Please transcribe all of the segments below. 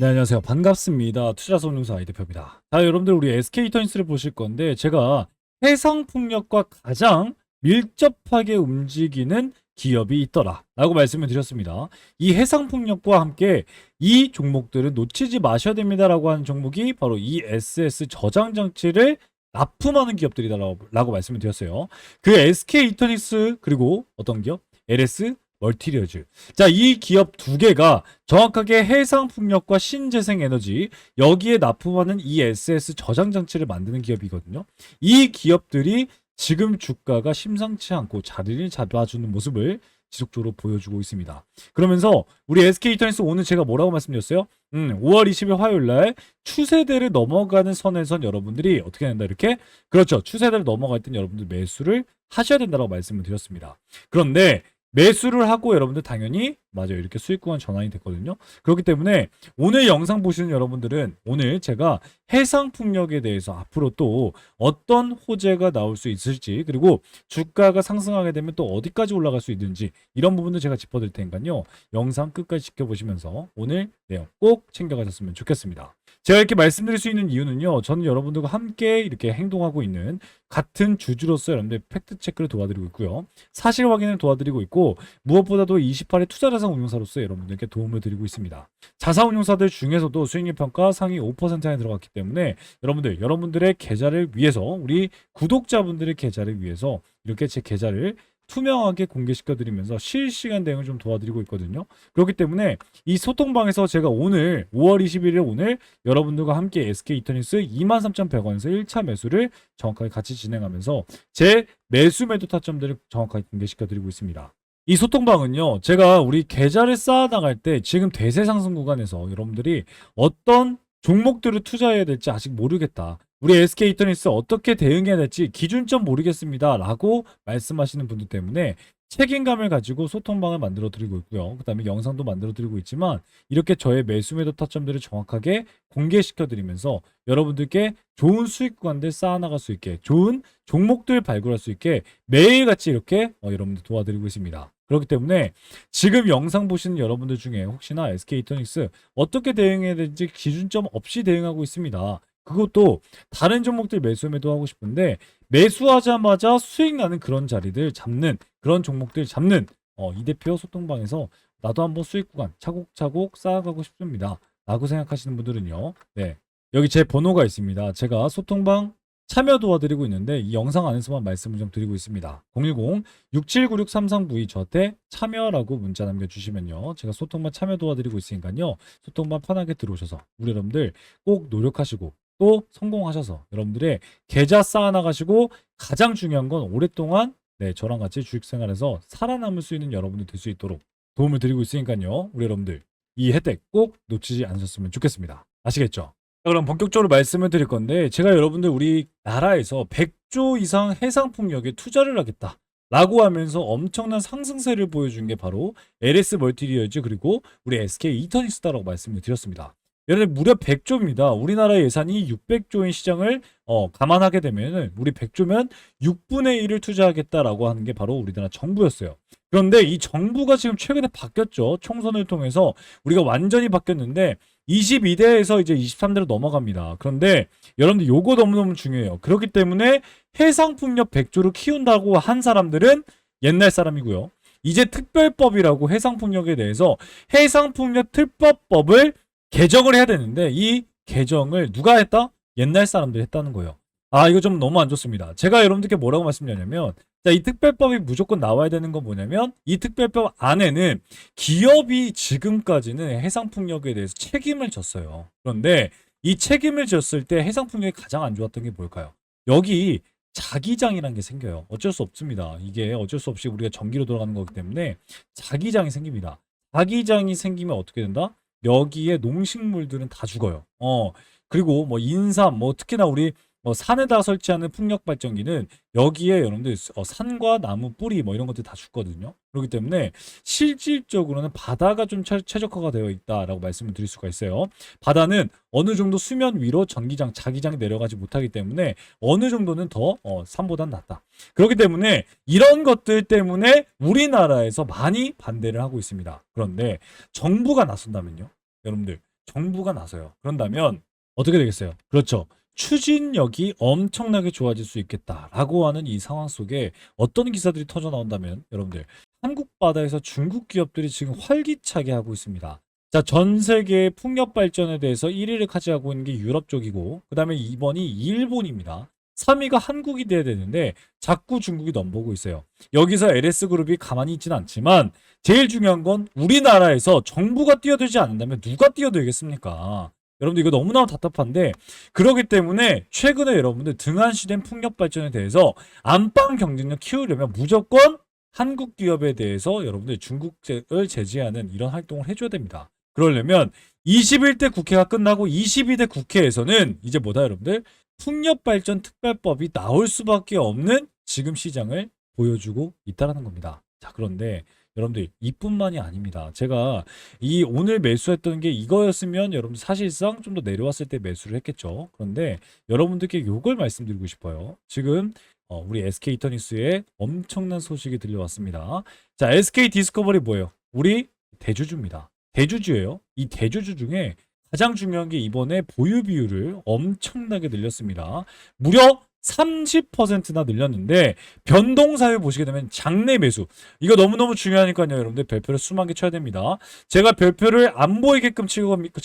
네, 안녕하세요. 반갑습니다. 투자성능사 아이 대표입니다. 자, 여러분들 우리 SK 터니스를 보실 건데 제가 해상 풍력과 가장 밀접하게 움직이는 기업이 있더라 라고 말씀을 드렸습니다. 이 해상 풍력과 함께 이 종목들은 놓치지 마셔야 됩니다라고 하는 종목이 바로 이 SS 저장 장치를 납품하는 기업들이다라고 라고 말씀을 드렸어요. 그 SK 이터닉스 그리고 어떤 기업? LS 멀티리어즈. 자, 이 기업 두 개가 정확하게 해상 풍력과 신재생 에너지 여기에 납품하는 이 SS 저장 장치를 만드는 기업이거든요. 이 기업들이 지금 주가가 심상치 않고 자리를 잡아주는 모습을 지속적으로 보여주고 있습니다. 그러면서 우리 SK 이터니스 오늘 제가 뭐라고 말씀드렸어요? 음, 5월 20일 화요일 날 추세대를 넘어가는 선에선 여러분들이 어떻게 된다 이렇게 그렇죠. 추세대를 넘어갈 땐 여러분들 매수를 하셔야 된다고 말씀을 드렸습니다. 그런데 매수를 하고 여러분들 당연히 맞아요. 이렇게 수익 구간 전환이 됐거든요. 그렇기 때문에 오늘 영상 보시는 여러분들은 오늘 제가 해상 풍력에 대해서 앞으로 또 어떤 호재가 나올 수 있을지 그리고 주가가 상승하게 되면 또 어디까지 올라갈 수 있는지 이런 부분도 제가 짚어드릴 테니까요. 영상 끝까지 지켜보시면서 오늘 내용 꼭 챙겨가셨으면 좋겠습니다. 제가 이렇게 말씀드릴 수 있는 이유는요. 저는 여러분들과 함께 이렇게 행동하고 있는 같은 주주로서 여러분들 팩트 체크를 도와드리고 있고요. 사실 확인을 도와드리고 있고 무엇보다도 28의 투자 자산 운용사로서 여러분들께 도움을 드리고 있습니다. 자산 운용사들 중에서도 수익률 평가 상위 5% 안에 들어갔기 때문에 여러분들 여러분들의 계좌를 위해서 우리 구독자분들의 계좌를 위해서 이렇게 제 계좌를 투명하게 공개시켜 드리면서 실시간 대응을 좀 도와드리고 있거든요. 그렇기 때문에 이 소통방에서 제가 오늘 5월 21일 오늘 여러분들과 함께 SK 이터니스 23,100원에서 1차 매수를 정확하게 같이 진행하면서 제 매수 매도 타점들을 정확하게 공개시켜 드리고 있습니다. 이 소통방은요, 제가 우리 계좌를 쌓아 나갈 때 지금 대세 상승 구간에서 여러분들이 어떤 종목들을 투자해야 될지 아직 모르겠다. 우리 SK 이터니스 어떻게 대응해야 될지 기준점 모르겠습니다. 라고 말씀하시는 분들 때문에 책임감을 가지고 소통방을 만들어 드리고 있고요. 그 다음에 영상도 만들어 드리고 있지만 이렇게 저의 매수 매도 타점들을 정확하게 공개시켜 드리면서 여러분들께 좋은 수익 구간들 쌓아나갈 수 있게 좋은 종목들 발굴할 수 있게 매일같이 이렇게 어, 여러분들 도와드리고 있습니다. 그렇기 때문에 지금 영상 보시는 여러분들 중에 혹시나 SK 이터닉스 어떻게 대응해야 될지 기준점 없이 대응하고 있습니다. 그것도 다른 종목들 매수 매도하고 싶은데 매수하자마자 수익 나는 그런 자리들 잡는 그런 종목들 잡는 어, 이 대표 소통방에서 나도 한번 수익 구간 차곡차곡 쌓아가고 싶습니다. 라고 생각하시는 분들은요. 네. 여기 제 번호가 있습니다. 제가 소통방 참여 도와드리고 있는데 이 영상 안에서만 말씀을 좀 드리고 있습니다. 010-6796-3392 저한테 참여라고 문자 남겨주시면요. 제가 소통방 참여 도와드리고 있으니까요. 소통방 편하게 들어오셔서 우리 여러분들 꼭 노력하시고 또 성공하셔서 여러분들의 계좌 쌓아나 가시고 가장 중요한 건 오랫동안 네, 저랑 같이 주식 생활에서 살아남을 수 있는 여러분들 될수 있도록 도움을 드리고 있으니까요. 우리 여러분들 이 혜택 꼭 놓치지 않으셨으면 좋겠습니다. 아시겠죠? 자, 그럼 본격적으로 말씀을 드릴 건데 제가 여러분들 우리 나라에서 100조 이상 해상 풍력에 투자를 하겠다. 라고 하면서 엄청난 상승세를 보여준 게 바로 LS 멀티리어즈 그리고 우리 SK 이터니스다라고 말씀을 드렸습니다. 여러분 무려 100조입니다. 우리나라 예산이 600조인 시장을 어, 감안하게 되면은 우리 100조면 6분의 1을 투자하겠다라고 하는 게 바로 우리나라 정부였어요. 그런데 이 정부가 지금 최근에 바뀌었죠. 총선을 통해서 우리가 완전히 바뀌었는데 22대에서 이제 23대로 넘어갑니다. 그런데 여러분들 요거 너무너무 중요해요. 그렇기 때문에 해상풍력 100조를 키운다고 한 사람들은 옛날 사람이고요. 이제 특별법이라고 해상풍력에 대해서 해상풍력 특별법을 개정을 해야 되는데 이 개정을 누가 했다? 옛날 사람들이 했다는 거예요. 아 이거 좀 너무 안 좋습니다. 제가 여러분들께 뭐라고 말씀드렸냐면 자, 이 특별법이 무조건 나와야 되는 건 뭐냐면 이 특별법 안에는 기업이 지금까지는 해상풍력에 대해서 책임을 졌어요. 그런데 이 책임을 졌을 때 해상풍력이 가장 안 좋았던 게 뭘까요? 여기 자기장이라는 게 생겨요. 어쩔 수 없습니다. 이게 어쩔 수 없이 우리가 전기로 돌아가는 거기 때문에 자기장이 생깁니다. 자기장이 생기면 어떻게 된다? 여기에 농식물들은 다 죽어요. 어, 그리고 뭐 인삼, 뭐 특히나 우리 뭐 산에다 설치하는 풍력 발전기는 여기에 여러분들 어, 산과 나무 뿌리 뭐 이런 것들 다 죽거든요. 그렇기 때문에 실질적으로는 바다가 좀 최, 최적화가 되어 있다라고 말씀을 드릴 수가 있어요. 바다는 어느 정도 수면 위로 전기장, 자기장이 내려가지 못하기 때문에 어느 정도는 더 어, 산보단 낫다. 그렇기 때문에 이런 것들 때문에 우리나라에서 많이 반대를 하고 있습니다. 그런데 정부가 나선다면요. 여러분들 정부가 나서요. 그런다면 어떻게 되겠어요? 그렇죠. 추진력이 엄청나게 좋아질 수 있겠다라고 하는 이 상황 속에 어떤 기사들이 터져 나온다면 여러분들 한국 바다에서 중국 기업들이 지금 활기차게 하고 있습니다. 자, 전 세계 풍력 발전에 대해서 1위를 차지하고 있는 게 유럽 쪽이고 그다음에 2번이 일본입니다. 3위가 한국이 돼야 되는데 자꾸 중국이 넘보고 있어요. 여기서 LS 그룹이 가만히 있지는 않지만 제일 중요한 건 우리나라에서 정부가 뛰어들지 않는다면 누가 뛰어들겠습니까? 여러분들 이거 너무나 답답한데 그러기 때문에 최근에 여러분들 등한시된 풍력 발전에 대해서 안방 경쟁력 키우려면 무조건 한국 기업에 대해서 여러분들 중국을 제재하는 이런 활동을 해줘야 됩니다. 그러려면 21대 국회가 끝나고 22대 국회에서는 이제 뭐다 여러분들 풍력 발전 특별법이 나올 수밖에 없는 지금 시장을 보여주고 있다라는 겁니다. 자 그런데 여러분들 이뿐만이 아닙니다. 제가 이 오늘 매수했던 게 이거였으면 여러분들 사실상 좀 더 내려왔을 때 매수를 했겠죠. 그런데 여러분들께 요걸 말씀드리고 싶어요. 지금 어, 우리 SK 이터니스에 엄청난 소식이 들려왔습니다. 자, SK 디스커버리 뭐예요? 우리 대주주입니다. 대주주예요. 이 대주주 중에 가장 중요한 게 이번에 보유 비율을 엄청나게 늘렸습니다. 무려 30%나 늘렸는데 변동 사유 보시게 되면 장내 매수. 이거 너무너무 중요하니까요 여러분들. 별표를 수많게 쳐야 됩니다. 제가 별표를 안 보이게끔 칠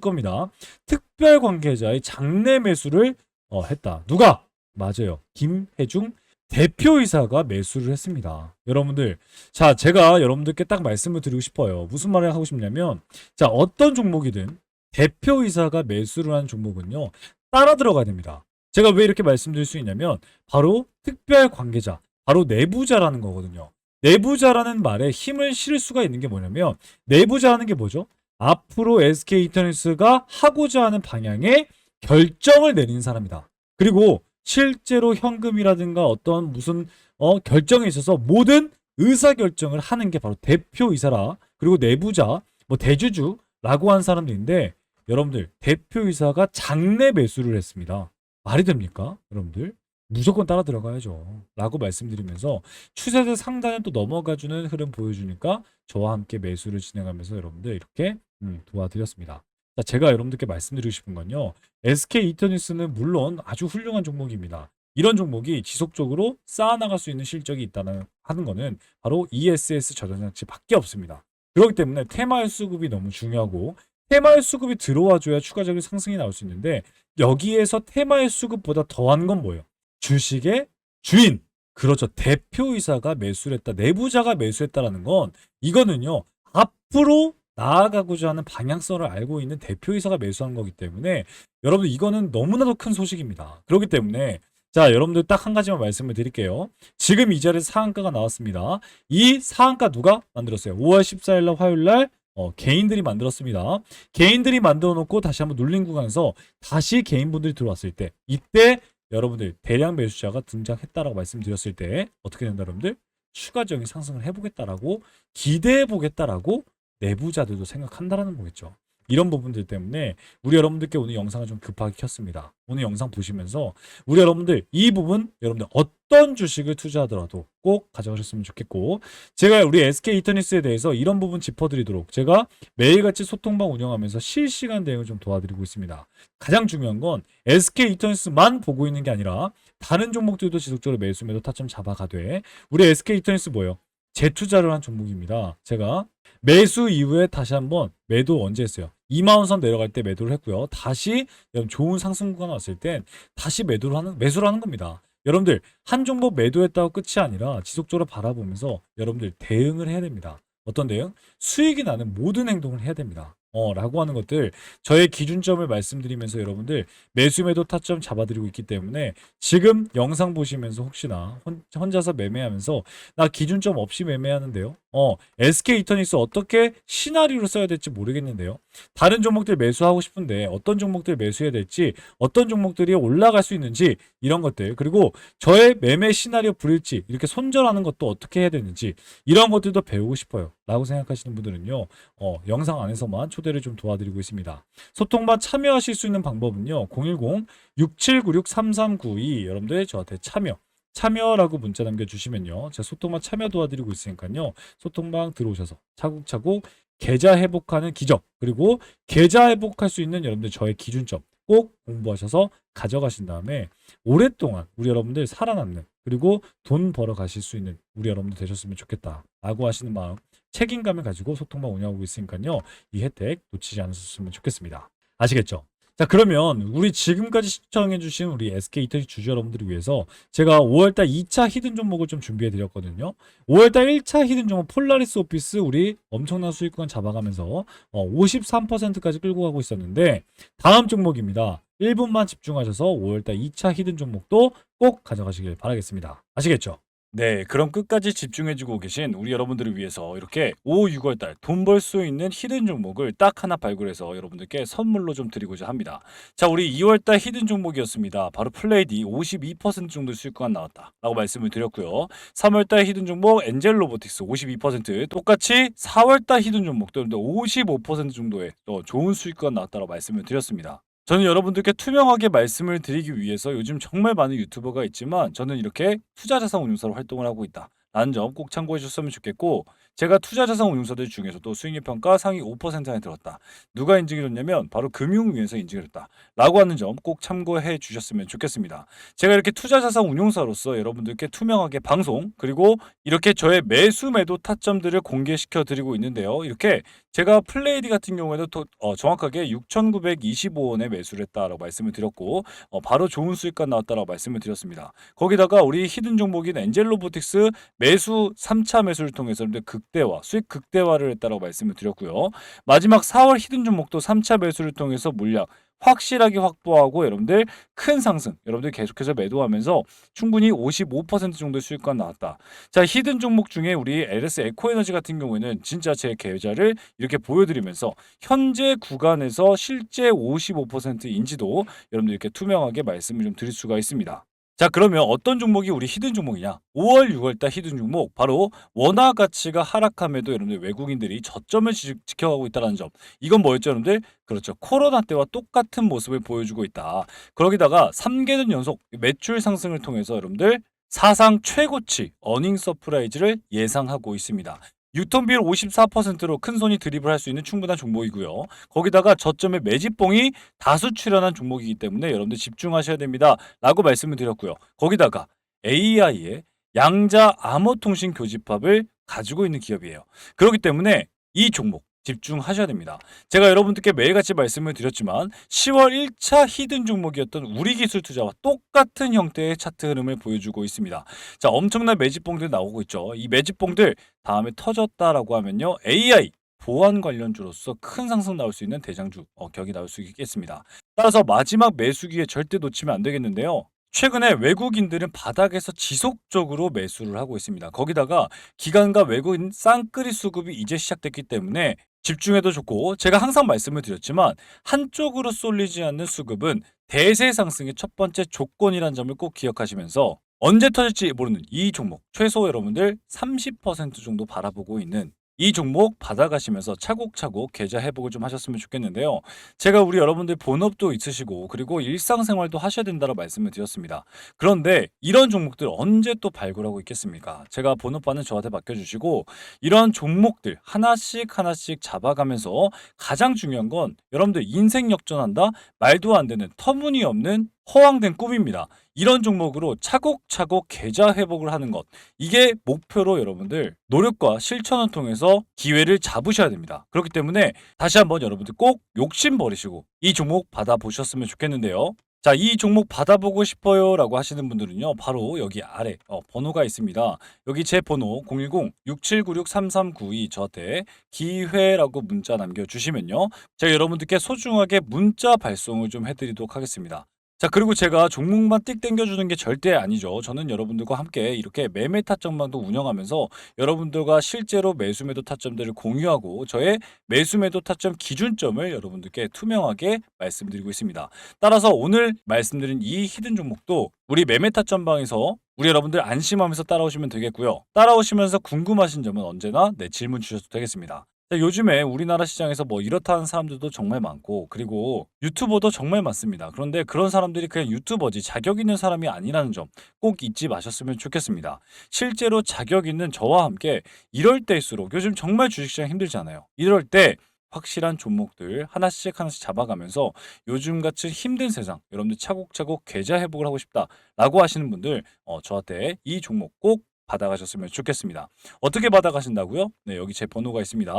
겁니다. 특별 관계자의 장내 매수를 어, 했다. 누가? 맞아요. 김혜중 대표이사가 매수를 했습니다. 여러분들 자 제가 여러분들께 딱 말씀을 드리고 싶어요. 무슨 말을 하고 싶냐면 자 어떤 종목이든 대표이사가 매수를 한 종목은요 따라 들어가야 됩니다 제가 왜 이렇게 말씀드릴 수 있냐면 바로 특별 관계자, 바로 내부자라는 거거든요. 내부자라는 말에 힘을 실을 수가 있는 게 뭐냐면 내부자라는 게 뭐죠? 앞으로 SK 이터널스가 하고자 하는 방향에 결정을 내리는 사람이다. 그리고 실제로 현금이라든가 어떤 무슨 어, 결정에 있어서 모든 의사 결정을 하는 게 바로 대표이사라. 그리고 내부자, 뭐 대주주라고 한 사람들인데 여러분들 대표이사가 장내 매수를 했습니다. 말이 됩니까? 여러분들? 무조건 따라 들어가야죠. 라고 말씀드리면서 추세대 상단에 또 넘어가주는 흐름 보여주니까 저와 함께 매수를 진행하면서 여러분들 이렇게 음, 도와드렸습니다. 자, 제가 여러분들께 말씀드리고 싶은 건요. SK 이터니스는 물론 아주 훌륭한 종목입니다. 이런 종목이 지속적으로 쌓아나갈 수 있는 실적이 있다는 하는 거는 바로 ESS 저전장치 밖에 없습니다. 그렇기 때문에 테마의 수급이 너무 중요하고 테마의 수급이 들어와줘야 추가적인 상승이 나올 수 있는데 여기에서 테마의 수급보다 더한 건 뭐예요? 주식의 주인. 그렇죠. 대표이사가 매수를 했다. 내부자가 매수했다라는 건 이거는요. 앞으로 나아가고자 하는 방향성을 알고 있는 대표이사가 매수한 거기 때문에 여러분들 이거는 너무나도 큰 소식입니다. 그렇기 때문에 자, 여러분들 딱 한 가지만 말씀을 드릴게요. 지금 이 자리에 상한가가 나왔습니다. 이 상한가 누가 만들었어요? 5월 14일 날 화요일 날 어, 개인들이 만들었습니다. 개인들이 만들어 놓고 다시 한번 눌린 구간에서 다시 개인분들이 들어왔을 때 이때 여러분들 대량 매수자가 등장했다라고 말씀드렸을 때 어떻게 된다 여러분들? 추가적인 상승을 해보겠다라고 기대해 보겠다라고 내부자들도 생각한다라는 거겠죠. 이런 부분들 때문에 우리 여러분들께 오늘 영상을 좀 급하게 켰습니다. 오늘 영상 보시면서 우리 여러분들 이 부분 여러분들 어떤 주식을 투자하더라도 꼭 가져가셨으면 좋겠고 제가 우리 SK 이터니스에 대해서 이런 부분 짚어드리도록 제가 매일같이 소통방 운영하면서 실시간 대응을 좀 도와드리고 있습니다. 가장 중요한 건 SK 이터니스만 보고 있는 게 아니라 다른 종목들도 지속적으로 매수 매도 타점 잡아가되 우리 SK 이터니스 뭐예요? 재투자를 한 종목입니다. 제가 매수 이후에 다시 한번 매도 언제 했어요? 2만 선 내려갈 때 매도를 했고요. 다시 좋은 상승 구간 왔을 땐 다시 매도를 하는 매수를 하는 겁니다. 여러분들 한 종목 매도했다고 끝이 아니라 지속적으로 바라보면서 여러분들 대응을 해야 됩니다. 어떤 대응? 수익이 나는 모든 행동을 해야 됩니다. 어, 라고 하는 것들 저의 기준점을 말씀드리면서 여러분들 매수 매도 타점 잡아드리고 있기 때문에 지금 영상 보시면서 혹시나 혼, 혼자서 매매하면서 나 기준점 없이 매매하는데요. 어, SK 이터니스 어떻게 시나리오를 써야 될지 모르겠는데요. 다른 종목들 매수하고 싶은데 어떤 종목들 매수해야 될지 어떤 종목들이 올라갈 수 있는지 이런 것들 그리고 저의 매매 시나리오 불일지 이렇게 손절하는 것도 어떻게 해야 되는지 이런 것들도 배우고 싶어요. 라고 생각하시는 분들은요. 어, 영상 안에서만 초 대를 좀 도와드리고 있습니다. 소통반 참여하실 수 있는 방법은요. 010-6796-3392 여러분들 저한테 참여 참여라고 문자 남겨주시면요. 제가 소통방 참여 도와드리고 있으니까요. 소통방 들어오셔서 차곡차곡 계좌 회복하는 기적 그리고 계좌 회복할 수 있는 여러분들 저의 기준점 꼭 공부하셔서 가져가신 다음에 오랫동안 우리 여러분들 살아남는 그리고 돈 벌어 가실 수 있는 우리 여러분들 되셨으면 좋겠다 라고 하시는 마음 책임감을 가지고 소통방 운영하고 있으니까요 이 혜택 놓치지 않으셨으면 좋겠습니다 아시겠죠? 자 그러면 우리 지금까지 시청해주신 우리 SK 이터지 주주 여러분들을 위해서 제가 5월달 2차 히든 종목을 좀 준비해 드렸거든요. 5월달 1차 히든 종목 폴라리스 오피스 우리 엄청난 수익권 잡아가면서 어, 53%까지 끌고 가고 있었는데 다음 종목입니다. 1분만 집중하셔서 5월달 2차 히든 종목도 꼭 가져가시길 바라겠습니다. 아시겠죠? 네, 그럼 끝까지 집중해주고 계신 우리 여러분들을 위해서 이렇게 5, 6월달 돈 벌 수 있는 히든 종목을 딱 하나 발굴해서 여러분들께 선물로 좀 드리고자 합니다. 자, 우리 2월달 히든 종목이었습니다. 바로 플레이디 52% 정도 수익권 나왔다 라고 말씀을 드렸고요. 3월달 히든 종목 엔젤 로보틱스 52% 똑같이 4월달 히든 종목도 여러분들 55% 정도의 또 좋은 수익권 나왔다고 말씀을 드렸습니다. 저는 여러분들께 투명하게 말씀을 드리기 위해서 요즘 정말 많은 유튜버가 있지만 저는 이렇게 투자 자산 운용사로 활동을 하고 있다. 라는 점 꼭 참고해 주셨으면 좋겠고 제가 투자자산 운용사들 중에서도 수익률 평가 상위 5% 안에 들었다. 누가 인증해줬냐면 바로 금융위에서 인증해줬다. 라고 하는 점 꼭 참고해 주셨으면 좋겠습니다. 제가 이렇게 투자자산 운용사로서 여러분들께 투명하게 방송 그리고 이렇게 저의 매수 매도 타점들을 공개시켜 드리고 있는데요. 이렇게 제가 플레이디 같은 경우에도 또, 어, 정확하게 6,925원에 매수를 했다라고 말씀을 드렸고 어, 바로 좋은 수익가 나왔다라고 말씀을 드렸습니다. 거기다가 우리 히든 종목인 엔젤로 보틱스 매수 3차 매수를 통해서 여러분들 극대화, 수익 극대화를 했다라고 말씀을 드렸고요. 마지막 4월 히든 종목도 3차 매수를 통해서 물량 확실하게 확보하고 여러분들 큰 상승, 여러분들 계속해서 매도하면서 충분히 55% 정도의 수익권 나왔다. 자, 히든 종목 중에 우리 LS 에코에너지 같은 경우에는 진짜 제 계좌를 이렇게 보여드리면서 현재 구간에서 실제 55% 인지도 여러분들 이렇게 투명하게 말씀을 좀 드릴 수가 있습니다. 자 그러면 어떤 종목이 우리 히든 종목이냐? 5월 6월달 히든 종목 바로 원화 가치가 하락함에도 여러분들 외국인들이 저점을 지, 지켜가고 있다는 점. 이건 뭐였죠 여러분들? 그렇죠. 코로나 때와 똑같은 모습을 보여주고 있다. 그러기다가 3개년 연속 매출 상승을 통해서 여러분들 사상 최고치 어닝 서프라이즈를 예상하고 있습니다 유통비율 54%로 큰 손이 드립을 할 수 있는 충분한 종목이고요. 거기다가 저점의 매집봉이 다수 출현한 종목이기 때문에 여러분들 집중하셔야 됩니다. 라고 말씀을 드렸고요. 거기다가 AI의 양자 암호통신 교집합을 가지고 있는 기업이에요. 그렇기 때문에 이 종목 집중하셔야 됩니다. 제가 여러분들께 매일같이 말씀을 드렸지만 10월 1차 히든 종목이었던 우리 기술 투자와 똑같은 형태의 차트 흐름을 보여주고 있습니다. 자, 엄청난 매집봉들 나오고 있죠. 이 매집봉들 다음에 터졌다라고 하면요. AI 보안 관련주로서 큰 상승 나올 수 있는 대장주 어, 격이 나올 수 있겠습니다. 따라서 마지막 매수기에 절대 놓치면 안 되겠는데요. 최근에 외국인들은 바닥에서 지속적으로 매수를 하고 있습니다. 거기다가 기관과 외국인 쌍끌이 수급이 이제 시작됐기 때문에 집중해도 좋고 제가 항상 말씀을 드렸지만 한쪽으로 쏠리지 않는 수급은 대세 상승의 첫 번째 조건이라는 점을 꼭 기억하시면서 언제 터질지 모르는 이 종목 최소 여러분들 30% 정도 바라보고 있는 이 종목 받아가시면서 차곡차곡 계좌 회복을 좀 하셨으면 좋겠는데요. 제가 우리 여러분들 본업도 있으시고 그리고 일상생활도 하셔야 된다고 말씀을 드렸습니다. 그런데 이런 종목들 언제 또 발굴하고 있겠습니까? 제가 본업반은 저한테 맡겨주시고 이런 종목들 하나씩 하나씩 잡아가면서 가장 중요한 건 여러분들 인생 역전한다? 말도 안 되는 터무니없는 허황된 꿈입니다. 이런 종목으로 차곡차곡 계좌 회복을 하는 것. 이게 목표로 여러분들 노력과 실천을 통해서 기회를 잡으셔야 됩니다. 그렇기 때문에 다시 한번 여러분들 꼭 욕심 버리시고 이 종목 받아보셨으면 좋겠는데요. 자, 이 종목 받아보고 싶어요 라고 하시는 분들은요, 바로 여기 아래 어, 번호가 있습니다. 여기 제 번호 010-6796-3392 저한테 기회라고 문자 남겨주시면요, 제가 여러분들께 소중하게 문자 발송을 좀 해드리도록 하겠습니다. 자 그리고 제가 종목만 띡 땡겨주는 게 절대 아니죠. 저는 여러분들과 함께 이렇게 매매 타점방도 운영하면서 여러분들과 실제로 매수 매도 타점들을 공유하고 저의 매수 매도 타점 기준점을 여러분들께 투명하게 말씀드리고 있습니다. 따라서 오늘 말씀드린 이 히든 종목도 우리 매매 타점방에서 우리 여러분들 안심하면서 따라오시면 되겠고요. 따라오시면서 궁금하신 점은 언제나 내 질문 주셔도 되겠습니다. 자, 요즘에 우리나라 시장에서 뭐 이렇다는 사람들도 정말 많고 그리고 유튜버도 정말 많습니다. 그런데 그런 사람들이 그냥 유튜버지 자격 있는 사람이 아니라는 점 꼭 잊지 마셨으면 좋겠습니다. 실제로 자격 있는 저와 함께 이럴 때일수록 요즘 정말 주식시장 힘들잖아요. 이럴 때 확실한 종목들 하나씩 하나씩 잡아가면서 요즘 같은 힘든 세상 여러분들 차곡차곡 계좌 회복을 하고 싶다라고 하시는 분들 어, 저한테 이 종목 꼭 받아가셨으면 좋겠습니다. 어떻게 받아가신다고요? 네, 여기 제 번호가 있습니다.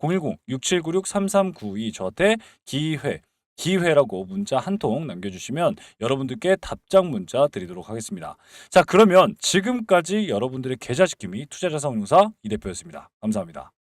010-6796-3392 저한테 기회 기회라고 문자 한 통 남겨주시면 여러분들께 답장 문자 드리도록 하겠습니다. 자 그러면 지금까지 여러분들의 계좌 지킴이 투자자산운용사 이 대표였습니다. 감사합니다.